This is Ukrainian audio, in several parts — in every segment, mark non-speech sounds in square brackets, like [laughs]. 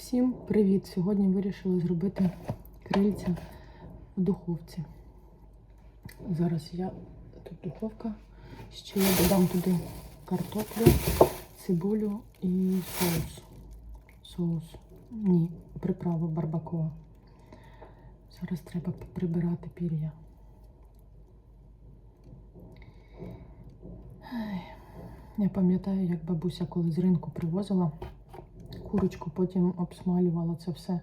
Всім привіт! Сьогодні вирішила зробити крильця в духовці. Зараз я тут духовка. Ще я додам туди картоплю, цибулю і соус. Соус. Ні, приправу барбакоа. Зараз треба прибирати пір'я. Я пам'ятаю, як бабуся коли з ринку привозила курочку, потім обсмалювала це все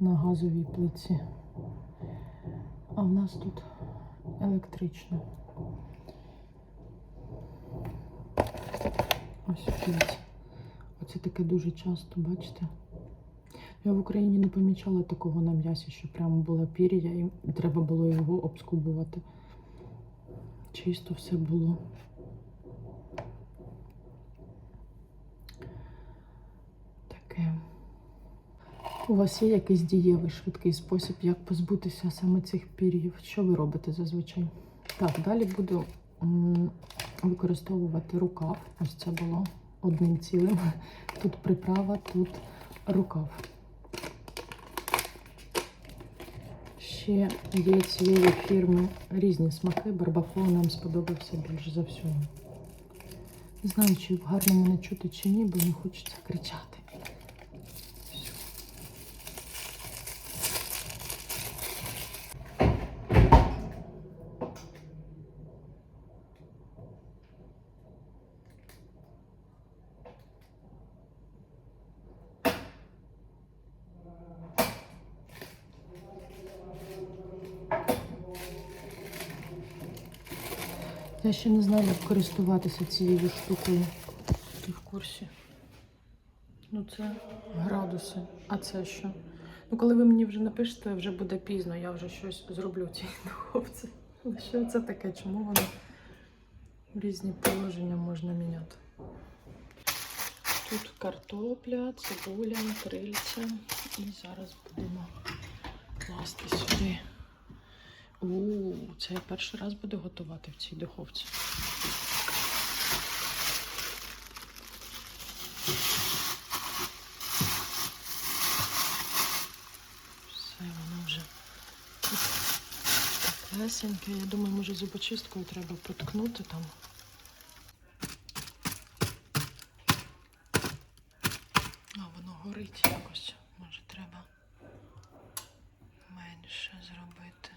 на газовій плитці. А в нас тут електрично. Ось дивіться. Оце таке дуже часто, бачите? Я в Україні не помічала такого на м'ясі, що прямо було пір'я і треба було його обскубувати. Чисто все було. Таке. У вас є якийсь дієвий швидкий спосіб, як позбутися саме цих пір'їв? Що ви робите зазвичай? Так, далі буду використовувати рукав. Ось це було одним цілим. Тут приправа, тут рукав. Ще є цієї фірми різні смаки. Барбакоа нам сподобався більше за всього. Не знаю, чи гарно мене чути, чи ні, бо не хочеться кричати. Я ще не знаю, як користуватися цією штукою. Ти в курсі? Ну, це градуси. А це що? Ну, коли ви мені вже напишете, вже буде пізно, я вже щось зроблю цій духовці. Що це таке? Чому воно різні положення можна міняти? Тут картопля, цибуля, крильця. І зараз будемо класти сюди. У, це я перший раз буду готувати в цій духовці. Все, воно вже таклесеньке. Я думаю, може зубочисткою треба проткнути там. А, воно горить якось. Може треба менше зробити.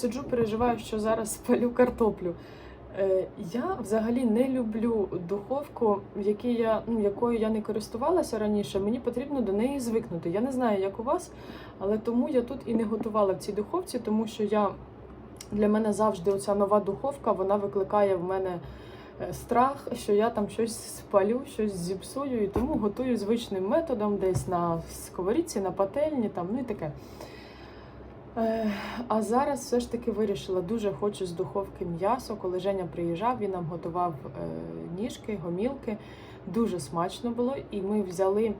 Присиджу, переживаю, що зараз спалю картоплю. Е, я взагалі не люблю духовку, в я, ну, якою я не користувалася раніше. Мені потрібно до неї звикнути. Я не знаю, як у вас, але тому я тут і не готувала в цій духовці, тому що я для мене завжди оця нова духовка вона викликає в мене е, страх, що я там щось спалю, щось зіпсую, і тому готую звичним методом, десь на сковорідці, на пательні, там, ну і таке. А зараз все ж таки вирішила, дуже хочу з духовки м'ясо. Коли Женя приїжджав, він нам готував е, ніжки, гомілки. Дуже смачно було. І ми взяли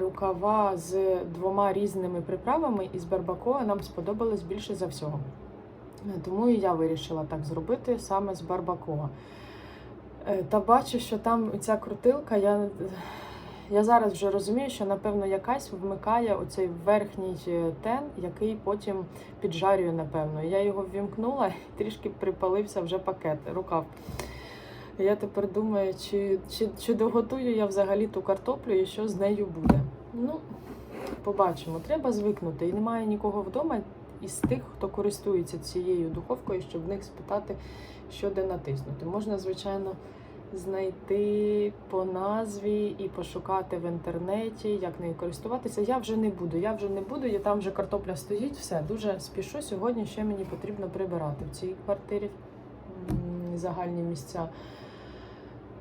рукава з двома різними приправами, і з барбакоа нам сподобалось більше за всього. Тому і я вирішила так зробити саме з барбакоа. Е, Та бачу, що там ця крутилка, я, я зараз вже розумію, що напевно якась вмикає оцей верхній е, тен, який потім піджарює, напевно. Я його ввімкнула і трішки припалився вже пакет, рукав. Я тепер думаю, чи, чи, чи доготую я взагалі ту картоплю і що з нею буде. Ну, побачимо. Треба звикнути. І немає нікого вдома із тих, хто користується цією духовкою, щоб в них спитати, що де натиснути. Можна, звичайно, знайти по назві і пошукати в інтернеті, як нею користуватися. Я вже не буду. Я вже не буду. Я там вже картопля стоїть. Все дуже спішу. Сьогодні ще мені потрібно прибирати в цій квартирі загальні місця.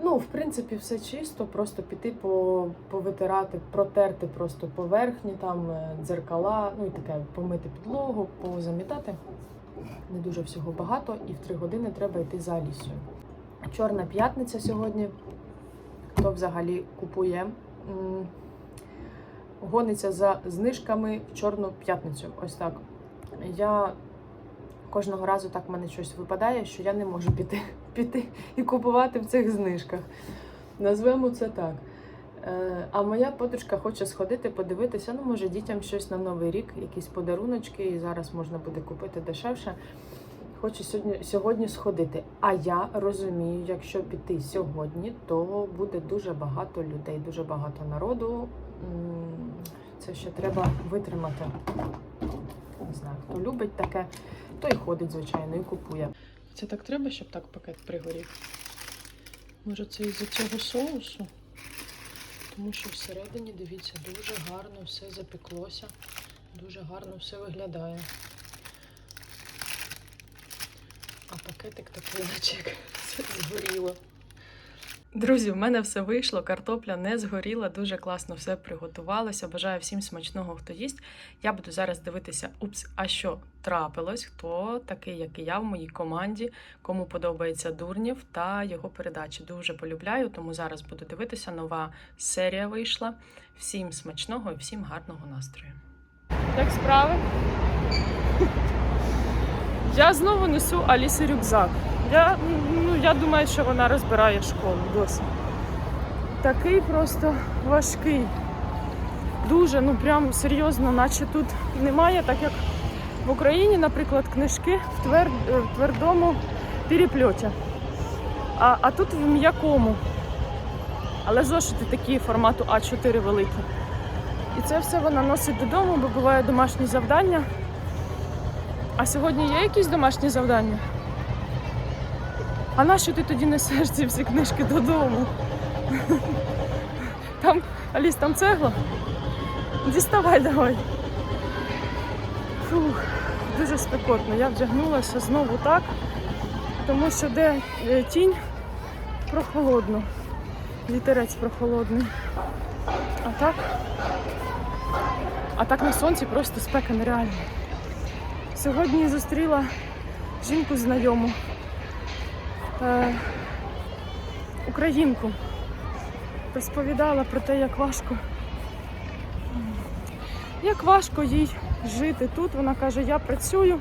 Ну, в принципі, все чисто, просто піти по, повитирати, протерти просто поверхні, там е, дзеркала, ну і таке, помити підлогу, позамітати. Не дуже всього багато, і в три години треба йти за Алісою. Чорна п'ятниця сьогодні. Хто взагалі купує, гониться за знижками в чорну п'ятницю. Ось так. Я кожного разу так в мене щось випадає, що я не можу піти, [laughs] піти і купувати в цих знижках. Назвемо це так. Е, А моя подружка хоче сходити, подивитися, ну, може, дітям щось на Новий рік, якісь подаруночки, і зараз можна буде купити дешевше. Хочу сьогодні, сьогодні сходити. А я розумію, якщо піти сьогодні, то буде дуже багато людей, дуже багато народу. Це ще треба витримати. Не знаю, хто любить таке, той ходить, звичайно, і купує. Це так треба, щоб так пакет пригорів? Може, це із-за цього соусу? Тому що всередині, дивіться, дуже гарно все запеклося, дуже гарно все виглядає. А пакетик такий, наче як [laughs] згоріло. Друзі, в мене все вийшло, картопля не згоріла, дуже класно все приготувалося. Бажаю всім смачного, хто їсть. Я буду зараз дивитися, упс, а що трапилось, хто такий, як і я в моїй команді, кому подобається Дурнів та його передачі. Дуже полюбляю, тому зараз буду дивитися. Нова серія вийшла. Всім смачного і всім гарного настрою. Як справи? Я знову несу Алісі рюкзак. Я, ну, я думаю, що вона розбирає школу досі. Такий просто важкий. Дуже, ну прям серйозно, наче тут немає, так як в Україні, наприклад, книжки в, твер... в твердому перепльоті. А, а тут в м'якому. Але зошити такі формату А4 великі. І це все вона носить додому, бо буває домашні завдання. А сьогодні є якісь домашні завдання? А нащо ти тоді несеш ці всі книжки додому? Там, Аліс, там цегла? Діставай давай. Фух, дуже спекотно. Я вдягнулася знову так, тому що де е, тінь прохолодно. Вітерець прохолодний. А так? А так на сонці просто спека нереальна. Сьогодні зустріла жінку знайому, е, українку. Розповідала про те, як важко. Як важко їй жити тут. Вона каже, я працюю,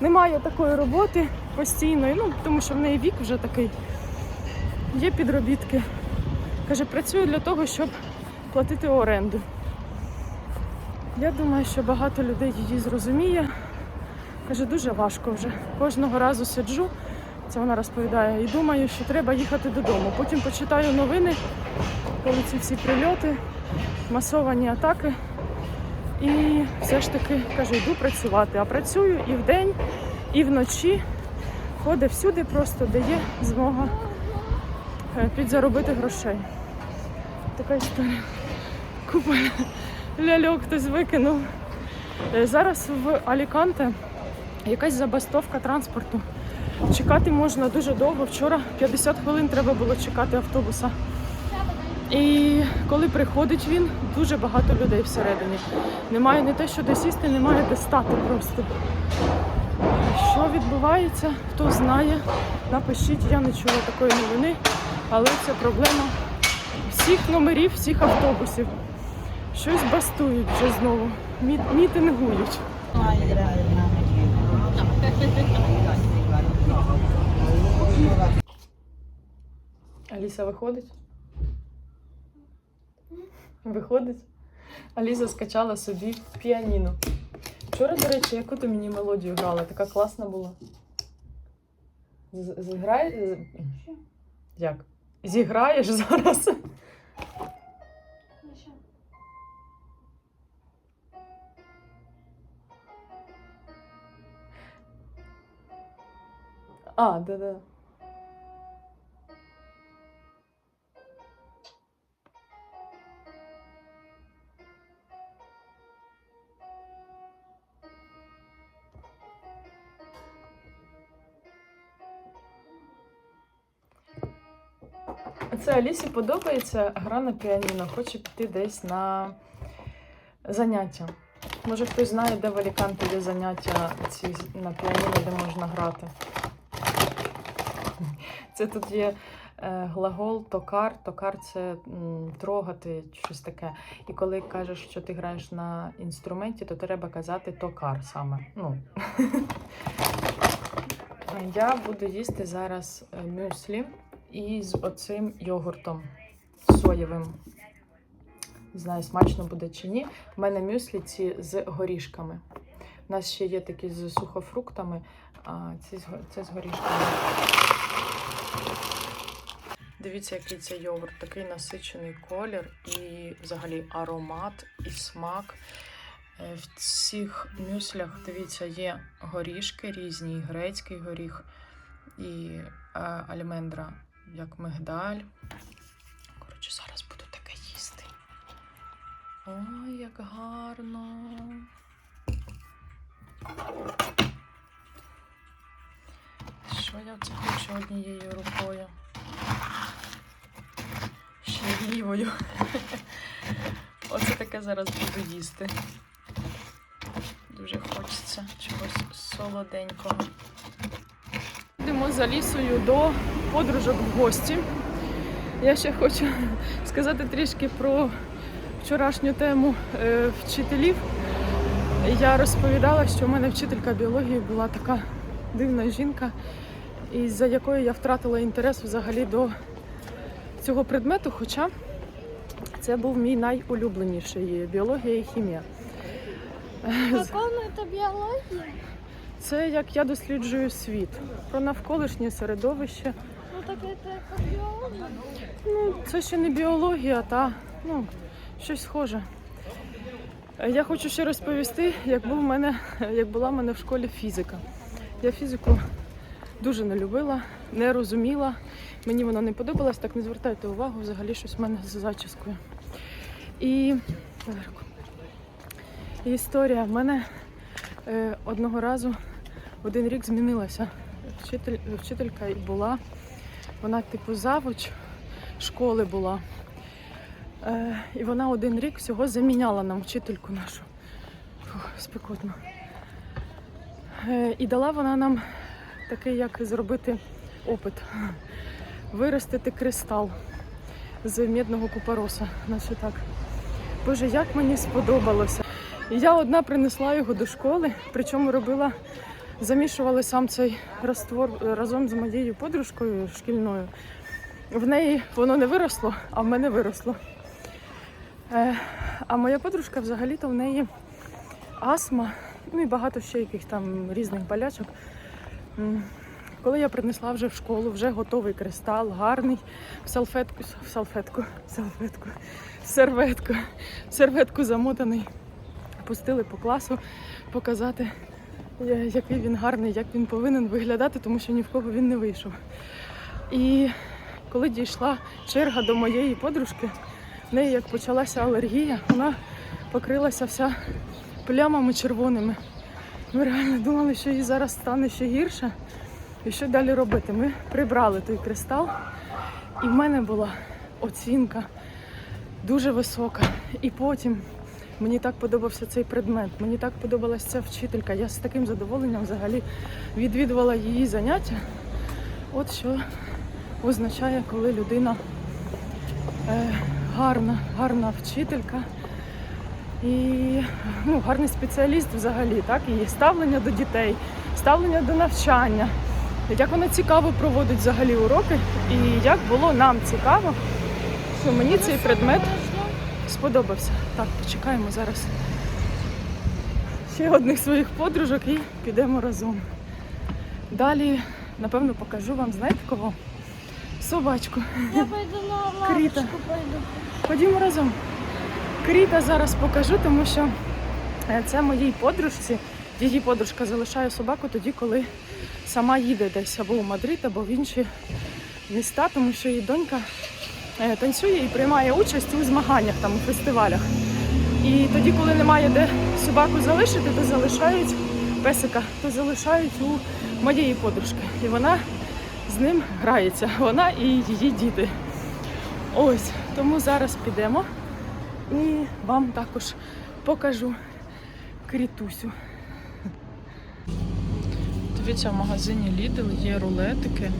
немає такої роботи постійної, ну, тому що в неї вік вже такий. Є підробітки. Каже, працюю для того, щоб платити оренду. Я думаю, що багато людей її зрозуміє. Каже, дуже важко вже. Кожного разу сиджу, це вона розповідає, і думаю, що треба їхати додому. Потім почитаю новини, коли ці всі прильоти, масовані атаки. І все ж таки каже, йду працювати. А працюю і вдень, і вночі. Ходить всюди просто, де є змога е, підзаробити грошей. Така історія. Купа ляльок хтось викинув. Е, Зараз в Аліканте якась забастовка транспорту. Чекати можна дуже довго. Вчора 50 хвилин треба було чекати автобуса. І коли приходить він, дуже багато людей всередині. Немає не те, що де сісти, немає де стати просто. Що відбувається, хто знає, напишіть, я не чула такої новини, але це проблема всіх номерів, всіх автобусів. Щось бастують вже знову, мі- мітингують. Аліса виходить? Виходить? Аліса скачала собі піаніно. Вчора, до речі, яку ти мені мелодію грала? Така класна була. Зіграй. Як? Зіграєш зараз? А, да-да. Це Алісі подобається гра на піаніно, хоче піти десь на заняття. Може хтось знає, де в Аліканте є заняття ці на піаніно, де можна грати. [laughs] Це тут є е, глагол токар. Токар це трогати, щось таке. І коли кажеш, що ти граєш на інструменті, то треба казати токар саме. Ну. [laughs] Я буду їсти зараз е, мюслі і з оцим йогуртом соєвим. Не знаю, смачно буде чи ні. У мене мюслі ці з горішками. У нас ще є такі з сухофруктами, а ці це з горішками. Дивіться, який це йогурт, такий насичений колір і взагалі аромат і смак. Е, В цих мюслях, дивіться, є горішки різні, і грецький горіх і е, альмендра, як мигдаль. Коротше, зараз буду таке їсти. Ой, як гарно. Що я це хочу однією рукою? Ще лівою. [laughs] Оце таке зараз буду їсти. Дуже хочеться чогось солоденького. Йдемо за лісою до подружок в гості. Я ще хочу [laughs] сказати трішки про вчорашню тему е, вчителів. Я розповідала, що в мене вчителька біології була така дивна жінка, із-за якої я втратила інтерес взагалі до цього предмету, хоча це був мій найулюбленіший біологія і хімія. Какому это биология? Це як я досліджую світ про навколишнє середовище. Ну так как биология. Ну, це ще не біологія, та ну, щось схоже. Я хочу ще розповісти, як, був мене, як була в мене в школі фізика. Я фізику дуже не любила, не розуміла. Мені вона не подобалась, так не звертайте увагу, взагалі щось в мене з зачіскою. І історія. В мене е, одного разу один рік змінилася. Вчитель, вчителька була, вона типу завуч школи була. Е, і вона один рік всього заміняла нам вчительку нашу. Фух, спекотно. Е, і дала вона нам такий, як зробити опит. Виростити кристал з медного купороса. Наче так. Боже, як мені сподобалося. Я одна принесла його до школи, причому робила, замішували сам цей раствор разом з моєю подружкою шкільною. В неї воно не виросло, а в мене виросло. Е, а моя подружка взагалі-то в неї астма, ну і багато ще яких там різних болячок. Коли я принесла вже в школу, вже готовий кристал, гарний, в салфетку, в салфетку, в салфетку, в серветку, в серветку замотаний. Пустили по класу показати, який він гарний, як він повинен виглядати, тому що ні в кого він не вийшов. І коли дійшла черга до моєї подружки, в неї як почалася алергія, вона покрилася вся плямами червоними. Ми реально думали, що їй зараз стане ще гірше. І що далі робити? Ми прибрали той кристал, і в мене була оцінка дуже висока. І потім мені так подобався цей предмет, мені так подобалася ця вчителька. Я з таким задоволенням взагалі відвідувала її заняття. От що означає, коли людина е, гарна, гарна вчителька і ну, гарний спеціаліст взагалі, так, і ставлення до дітей, ставлення до навчання, як вона цікаво проводить взагалі уроки, і як було нам цікаво, що мені цей предмет сподобався. Так, почекаємо зараз ще одних своїх подружок і підемо разом. Далі, напевно, покажу вам, знаєте кого? Собачку. Я пойду на лавочку Крита. пойду. Ходімо разом. Кріта зараз покажу, тому що е, це моїй подружці. Її подружка залишає собаку тоді, коли сама їде десь або у Мадрид, або в інші міста, тому що її донька е, танцює і приймає участь у змаганнях там, у фестивалях. І тоді, коли немає де собаку залишити, то залишають песика, то залишають у моєї подружки. І вона ним грається, вона і її діти. Ось, тому зараз підемо і вам також покажу крітусю. Дивіться, в магазині Lidl є рулетики.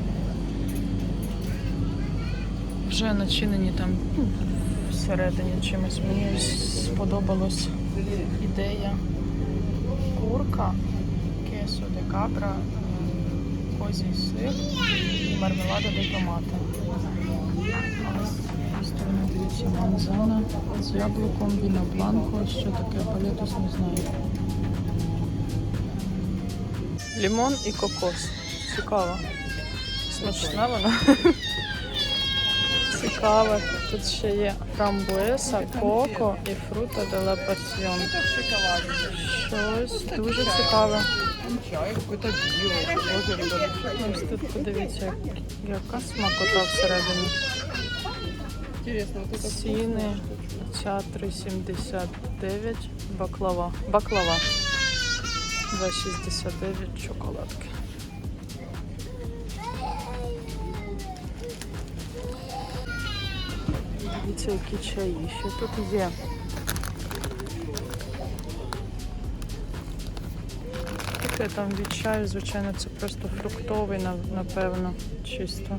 Вже начинені там ну, всередині чимось. Мені сподобалась ідея курка, кесо де кабра, козій сир і мармелада де томати. Дивіться манзана з яблуком, віно бланко. Що таке балетус, не знаю. Лімон і кокос. Цікаво. Смачна вона. [laughs] Цікаво. Тут ще є фрамбуеса, коко і фрута де ла пасьйон. Щось дуже цікаве. Ось тут подивіться, яка смакота всередині. Ціни. Ця 3,79 баклава. Баклава. 2,69 шоколадки. Дивіться, які чаї. Що тут є? Таке там від чаю, звичайно, це просто фруктовий, напевно, чисто.